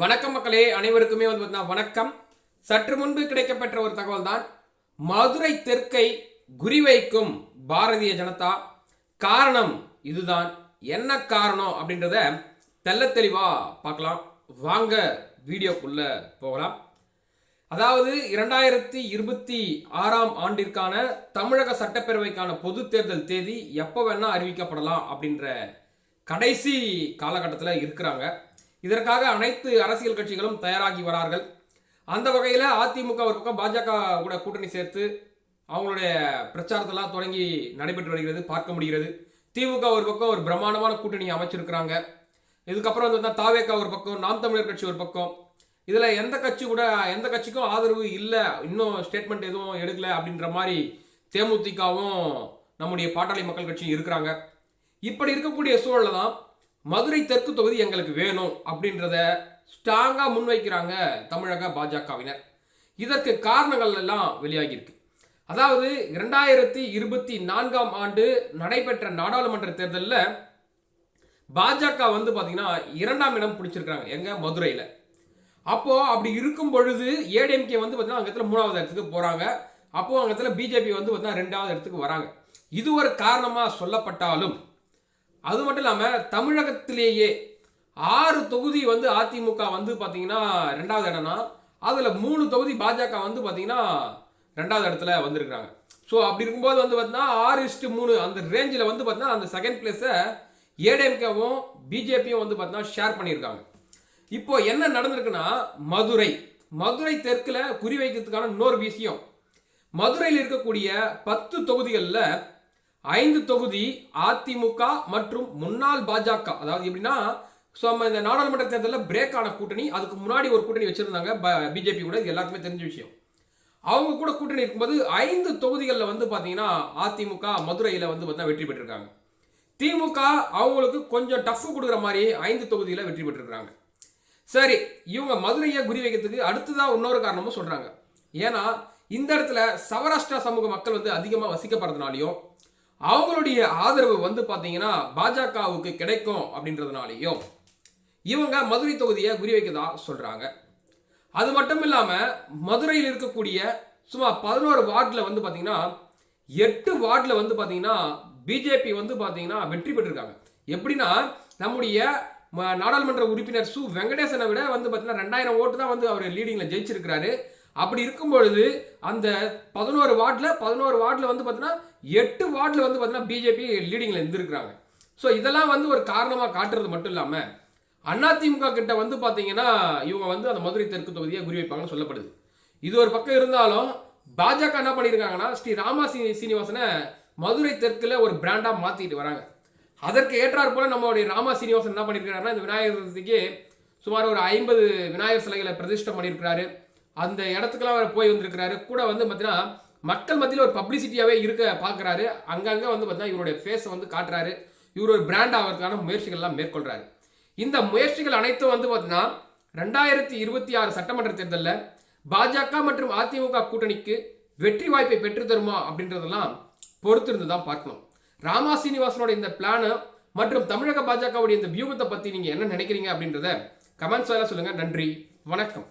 வணக்கம் மக்களே அனைவருக்குமே வந்து பார்த்தீங்கன்னா வணக்கம். சற்று முன்பு கிடைக்கப்பெற்ற ஒரு தகவல் தான் மதுரை தெற்கை குறிவைக்கும் பாரதிய ஜனதா காரணம் இதுதான். என்ன காரணம் அப்படின்றத தெல்ல தெளிவா பார்க்கலாம். வாங்க வீடியோக்குள்ள போகலாம். அதாவது இரண்டாயிரத்தி இருபத்தி ஆறாம் ஆண்டிற்கான தமிழக சட்டப்பேரவைக்கான பொது தேர்தல் தேதி எப்போ வேணால் அறிவிக்கப்படலாம் அப்படின்ற கடைசி காலகட்டத்தில் இருக்கிறாங்க. இதற்காக அனைத்து அரசியல் கட்சிகளும் தயாராகி வரார்கள். அந்த வகையில் அதிமுக ஒரு பக்கம் பாஜக கூட கூட்டணி சேர்த்து அவங்களுடைய பிரச்சாரத்தெல்லாம் தொடங்கி நடைபெற்று வருகிறது பார்க்க முடிகிறது. திமுக ஒரு பக்கம் ஒரு பிரம்மாண்டமான கூட்டணி அமைச்சிருக்கிறாங்க. இதுக்கப்புறம் வந்து பார்த்தா தாவேக்கா ஒரு பக்கம் நாம் தமிழர் கட்சி ஒரு பக்கம். இதில் எந்த கட்சி கூட எந்த கட்சிக்கும் ஆதரவு இல்லை இன்னும் ஸ்டேட்மெண்ட் எதுவும் எடுக்கலை அப்படின்ற மாதிரி தேமுதிகவும் நம்முடைய பாட்டாளி மக்கள் கட்சியும் இருக்கிறாங்க. இப்படி இருக்கக்கூடிய சூழலில் தான் மதுரை தெற்கு தொகுதி எங்களுக்கு வேணும் அப்படின்றத ஸ்ட்ராங்காக முன்வைக்கிறாங்க தமிழக பாஜகவினர். இதற்கு காரணங்கள் எல்லாம் வெளியாகியிருக்கு. அதாவது இரண்டாயிரத்தி இருபத்தி நான்காம் ஆண்டு நடைபெற்ற நாடாளுமன்ற தேர்தலில் பாஜக வந்து பார்த்தீங்கன்னா இரண்டாம் இடம் பிடிச்சிருக்கிறாங்க எங்கள் மதுரையில். அப்போது அப்படி இருக்கும் பொழுது ஏடிஎம்கே வந்து பார்த்தீங்கன்னா இடத்துல மூணாவது இடத்துக்கு போகிறாங்க அப்போது அங்கே இடத்துல பிஜேபி வந்து பார்த்தீங்கன்னா ரெண்டாவது இடத்துக்கு வராங்க. இது ஒரு காரணமாக சொல்லப்பட்டாலும் அது மட்டும் இல்லாமல் தமிழகத்திலேயே ஆறு தொகுதி வந்து அதிமுக வந்து பார்த்தீங்கன்னா ரெண்டாவது இடம்னா அதில் மூணு தொகுதி பாஜக வந்து பார்த்தீங்கன்னா ரெண்டாவது இடத்துல வந்திருக்கிறாங்க. ஸோ அப்படி இருக்கும்போது வந்து பார்த்தீங்கன்னா ஆறு இஸ்ட்டு மூணு அந்த ரேஞ்சில் வந்து பார்த்தீங்கன்னா அந்த செகண்ட் பிளேஸை ஏடிஎம்கேவும் பிஜேபியும் வந்து பார்த்தீங்கன்னா ஷேர் பண்ணியிருக்காங்க. இப்போ என்ன நடந்திருக்குன்னா மதுரை மதுரை தெற்குல குறிவைக்கிறதுக்கான இன்னொரு விஷயம். மதுரையில் இருக்கக்கூடிய பத்து தொகுதிகளில் ஐந்து தொகுதி அதிமுக மற்றும் முன்னாள் பாஜக. அதாவது எப்படின்னா ஸோ நம்ம இந்த நாடாளுமன்ற தேர்தலில் பிரேக் ஆன கூட்டணி அதுக்கு முன்னாடி ஒரு கூட்டணி வச்சிருந்தாங்க பிஜேபி கூட. இது எல்லாத்துக்குமே தெரிஞ்ச விஷயம். அவங்க கூட கூட்டணி இருக்கும்போது ஐந்து தொகுதிகளில் வந்து பார்த்தீங்கன்னா அதிமுக மதுரையில் வந்து பார்த்தா வெற்றி பெற்றிருக்காங்க. திமுக அவங்களுக்கு கொஞ்சம் டஃப் கொடுக்குற மாதிரி ஐந்து தொகுதியில் வெற்றி பெற்றிருக்காங்க சரி இவங்க மதுரையை குறி வைக்கிறதுக்கு அடுத்ததாக இன்னொரு காரணமும் சொல்கிறாங்க ஏன்னா இந்த இடத்துல சவராஷ்டிரா சமூக மக்கள் வந்து அதிகமாக வசிக்கப்படுறதுனாலையும் அவங்களுடைய ஆதரவு வந்து பார்த்தீங்கன்னா பாஜகவுக்கு கிடைக்கும் அப்படின்றதுனாலையும். இவங்க மதுரை தொகுதியை குறி வைக்கதா சொல்கிறாங்க அது மட்டும் இல்லாமல் மதுரையில் இருக்கக்கூடிய சுமார் பதினோரு வார்டில் வந்து பார்த்தீங்கன்னா எட்டு வார்டில் வந்து பார்த்தீங்கன்னா பிஜேபி வந்து பார்த்தீங்கன்னா வெற்றி பெற்றிருக்காங்க. எப்படின்னா நம்முடைய நாடாளுமன்ற உறுப்பினர் சு. வெங்கடேசனை விட வந்து பார்த்தீங்கன்னா ரெண்டாயிரம் ஓட்டு தான் வந்து அவர் லீடிங்கில் ஜெயிச்சிருக்கிறாரு. அப்படி இருக்கும் பொழுது அந்த பதினோரு வார்டில் பதினோரு வார்டில் வந்து பார்த்தீங்கன்னா எட்டு வார்டில் வந்து பார்த்தீங்கன்னா பிஜேபி லீடிங்கில் இருந்திருக்கிறாங்க. ஸோ இதெல்லாம் வந்து ஒரு காரணமாக காட்டுறது மட்டும் இல்லாமல் அதிமுக கிட்ட வந்து பார்த்தீங்கன்னா இவங்க வந்து அந்த மதுரை தெற்கு தொகுதியை குறிவைப்பாங்கன்னு சொல்லப்படுது. இது ஒரு பக்கம் இருந்தாலும் பாஜக என்ன பண்ணியிருக்காங்கன்னா ஸ்ரீ ராமா சீனிவாசனை மதுரை தெற்கில் ஒரு பிராண்டாக மாற்றிட்டு வராங்க. அதற்கு ஏற்றாறு போல நம்மளுடைய ராமா சீனிவாசன் என்ன பண்ணியிருக்காருன்னா இந்த விநாயகர் சுமார் ஒரு ஐம்பது விநாயகர் சிலைகளை பிரதிஷ்டை பண்ணியிருக்கிறாரு அந்த இடத்துக்குலாம் அவர் போய் வந்திருக்கிறாரு. கூட வந்து பார்த்தீங்கன்னா மக்கள் மத்தியில் ஒரு பப்ளிசிட்டியாகவே இருக்க பார்க்குறாரு அங்கங்கே வந்து பார்த்தீங்கன்னா இவருடைய ஃபேஸை வந்து காட்டுறாரு. இவர் ஒரு பிராண்ட் ஆகிறதுக்கான முயற்சிகள்லாம் மேற்கொள்கிறாரு இந்த முயற்சிகள் அனைத்தும் வந்து பார்த்தீங்கன்னா ரெண்டாயிரத்தி இருபத்தி ஆறு சட்டமன்ற தேர்தலில் பாஜக மற்றும் அதிமுக கூட்டணிக்கு வெற்றி வாய்ப்பை பெற்று தருமா அப்படின்றதெல்லாம் பொறுத்திருந்து தான் பார்க்கணும். ராமா சீனிவாசனோட இந்த பிளானு மற்றும் தமிழக பாஜகவுடைய இந்த வியூகத்தை பற்றி நீங்கள் என்ன நினைக்கிறீங்க அப்படின்றத கமெண்ட்ஸ் சொல்லுங்கள் நன்றி. வணக்கம்.